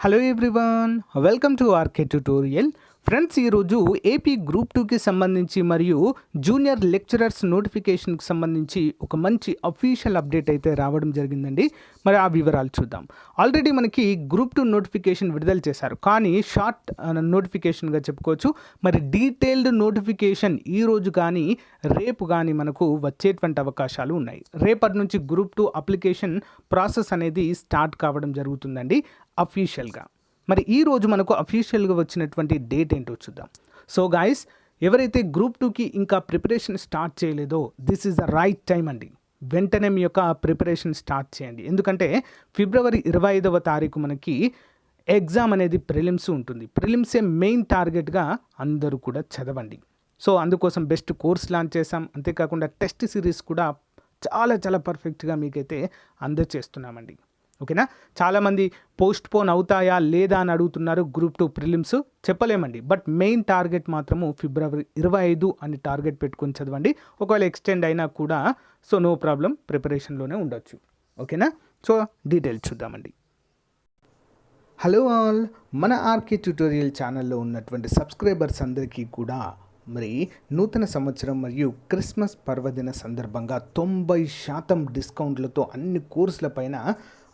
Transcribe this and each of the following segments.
Hello everyone welcome to RK tutorial friends ఈరోజు AP group టూకి సంబంధించి మరియు జూనియర్ లెక్చరర్స్ నోటిఫికేషన్కి సంబంధించి ఒక మంచి అఫీషియల్ అప్డేట్ అయితే రావడం జరిగిందండి. మరి ఆ వివరాలు చూద్దాం. ఆల్రెడీ మనకి గ్రూప్ టూ నోటిఫికేషన్ విడుదల చేశారు. కానీ షార్ట్ నోటిఫికేషన్గా చెప్పుకోవచ్చు. మరి డీటెయిల్డ్ నోటిఫికేషన్ ఈ రోజు కానీ రేపు కానీ మనకు వచ్చేటువంటి అవకాశాలు ఉన్నాయి. రేపటి నుంచి గ్రూప్ టూ అప్లికేషన్ ప్రాసెస్ అనేది స్టార్ట్ కావడం జరుగుతుందండి అఫీషియల్గా. మరి ఈరోజు మనకు అఫీషియల్గా వచ్చినటువంటి డేట్ ఏంటో చూద్దాం. సో గాయస్ ఎవరైతే గ్రూప్ టూకి ఇంకా ప్రిపరేషన్ స్టార్ట్ చేయలేదో this is the right time అండి. వెంటనే మీ యొక్క ప్రిపరేషన్ స్టార్ట్ చేయండి. ఎందుకంటే ఫిబ్రవరి ఇరవై ఐదవ తారీఖు మనకి ఎగ్జామ్ అనేది ప్రిలిమ్స్ ఉంటుంది. ప్రిలిమ్సే మెయిన్ టార్గెట్గా అందరూ కూడా చదవండి. సో అందుకోసం బెస్ట్ కోర్స్ లాంచ్ చేసాం అంతేకాకుండా టెస్ట్ సిరీస్ కూడా చాలా చాలా పర్ఫెక్ట్గా మీకైతే అందజేస్తున్నామండి ఓకేనా? చాలామంది పోస్ట్ పోన్ అవుతాయా లేదా అని అడుగుతున్నారు గ్రూప్ టూ ప్రిలిమ్స్. చెప్పలేమండి. బట్ మెయిన్ టార్గెట్ మాత్రము ఫిబ్రవరి ఇరవై ఐదు అని టార్గెట్ పెట్టుకొని చదవండి. ఒకవేళ ఎక్స్టెండ్ అయినా కూడా సో నో ప్రాబ్లం ప్రిపరేషన్లోనే ఉండొచ్చు. ఓకేనా? సో డీటెయిల్స్ చూద్దామండి. Hello all. మన ఆర్కే ట్యూటోరియల్ ఛానల్లో ఉన్నటువంటి సబ్స్క్రైబర్స్ అందరికీ కూడా మరి నూతన సంవత్సరం మరియు క్రిస్మస్ పర్వదిన సందర్భంగా తొంభై శాతం డిస్కౌంట్లతో అన్ని కోర్సుల పైన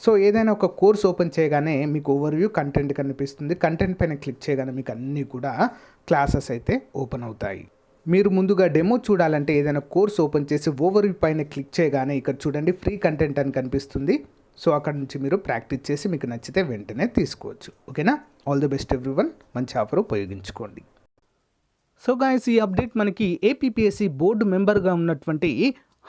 సో ఏదైనా ఒక కోర్స్ ఓపెన్ చేయగానే మీకు ఓవర్వ్యూ కంటెంట్ కనిపిస్తుంది. కంటెంట్ పైన క్లిక్ చేయగానే మీకు అన్నీ కూడా క్లాసెస్ అయితే ఓపెన్ అవుతాయి. మీరు ముందుగా డెమో చూడాలంటే ఏదైనా కోర్స్ ఓపెన్ చేసి ఓవర్వ్యూ పైన క్లిక్ చేయగానే ఇక్కడ చూడండి ఫ్రీ కంటెంట్ అని కనిపిస్తుంది. సో అక్కడ నుంచి మీరు ప్రాక్టీస్ చేసి మీకు నచ్చితే వెంటనే తీసుకోవచ్చు. ఓకేనా? All the best every one మంచి ఆఫర్ ఉపయోగించుకోండి. సో గాయస్ ఈ అప్డేట్ మనకి ఏపీపీఎస్సి బోర్డు మెంబర్గా ఉన్నటువంటి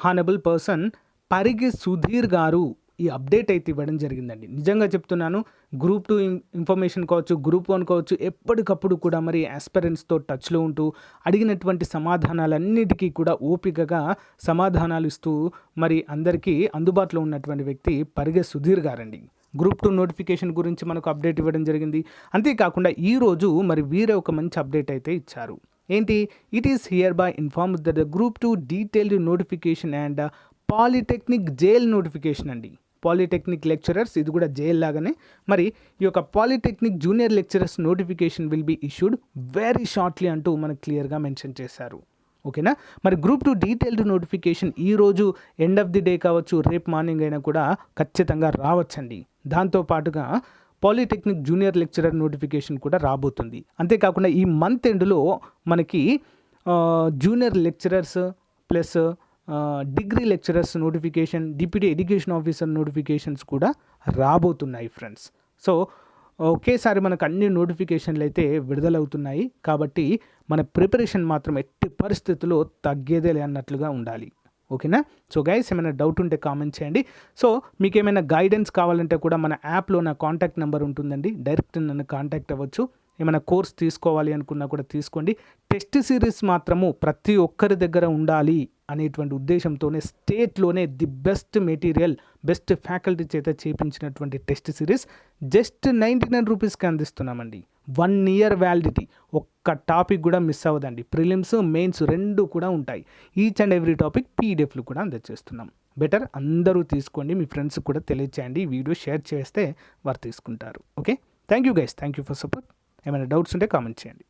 హానబుల్ పర్సన్ పరిగి సుధీర్ గారు ఈ అప్డేట్ అయితే ఇవ్వడం జరిగిందండి. నిజంగా చెప్తున్నాను గ్రూప్ టూ ఇన్ఫర్మేషన్ కావచ్చు గ్రూప్ వన్ కావచ్చు ఎప్పటికప్పుడు కూడా మరి ఆస్పిరెంట్స్తో టచ్లో ఉంటూ అడిగినటువంటి సమాధానాలన్నిటికీ కూడా ఓపికగా సమాధానాలు ఇస్తూ మరి అందరికీ అందుబాటులో ఉన్నటువంటి వ్యక్తి పరిగె సుధీర్ గారండి. గ్రూప్ టూ నోటిఫికేషన్ గురించి మనకు అప్డేట్ ఇవ్వడం జరిగింది. అంతేకాకుండా ఈరోజు మరి వీరే ఒక మంచి అప్డేట్ అయితే ఇచ్చారు. ఏంటి? It is here by inform the group two detailed notification and polytechnic JL notification అండి. పాలిటెక్నిక్ లెక్చరర్స్ ఇది కూడా జైల్ లాగానే. మరి ఈ యొక్క polytechnic junior lecturers notification will be issued very shortly అంటూ మనకు క్లియర్గా మెన్షన్ చేశారు. ఓకేనా? మరి గ్రూప్ టూ డీటెయిల్డ్ నోటిఫికేషన్ ఈరోజు ఎండ్ ఆఫ్ ది డే కావచ్చు రేపు మార్నింగ్ అయినా కూడా ఖచ్చితంగా రావచ్చండి. దాంతోపాటుగా పాలిటెక్నిక్ జూనియర్ లెక్చరర్ నోటిఫికేషన్ కూడా రాబోతుంది. అంతేకాకుండా ఈ మంత్ ఎండ్లో మనకి junior lecturers plus degree lecturers notification deputy education officer notifications కూడా రాబోతున్నాయి ఫ్రెండ్స్. సో ఒకేసారి మనకు అన్ని నోటిఫికేషన్లు అయితే విడుదలవుతున్నాయి. కాబట్టి మన ప్రిపరేషన్ మాత్రం ఎట్టి పరిస్థితుల్లో తగ్గేదే అన్నట్లుగా ఉండాలి. ఓకేనా? సో గైస్ ఏమైనా డౌట్ ఉంటే కామెంట్ చేయండి. సో మీకు ఏమైనా గైడెన్స్ కావాలంటే కూడా మన యాప్లో నా కాంటాక్ట్ నెంబర్ ఉంటుందండి. డైరెక్ట్ నన్ను కాంటాక్ట్ అవ్వచ్చు. ఏమైనా కోర్స్ తీసుకోవాలి అనుకున్నా కూడా తీసుకోండి. టెస్ట్ సిరీస్ మాత్రము ప్రతి ఒక్కరి దగ్గర ఉండాలి. అనేటువంటి ఉద్దేశంతోనే స్టేట్లోనే the best material best faculty చేత చేపించినటువంటి test series just ninety nine రూపీస్కి అందిస్తున్నామండి. One year validity. ఒక్క టాపిక్ కూడా మిస్ అవ్వదండి. ప్రిలిమ్స్ మెయిన్స్ రెండు కూడా ఉంటాయి. ఈచ్ అండ్ ఎవ్రీ టాపిక్ పీడిఎఫ్లు కూడా అందజేస్తున్నాం బెటర్ అందరూ తీసుకోండి. మీ ఫ్రెండ్స్ కూడా తెలియచేయండి. ఈ వీడియో షేర్ చేస్తే వారు తీసుకుంటారు. Okay? Thank you guys. Thank you for support. ఏమైనా డౌట్స్ ఉంటే కామెంట్ చేయండి.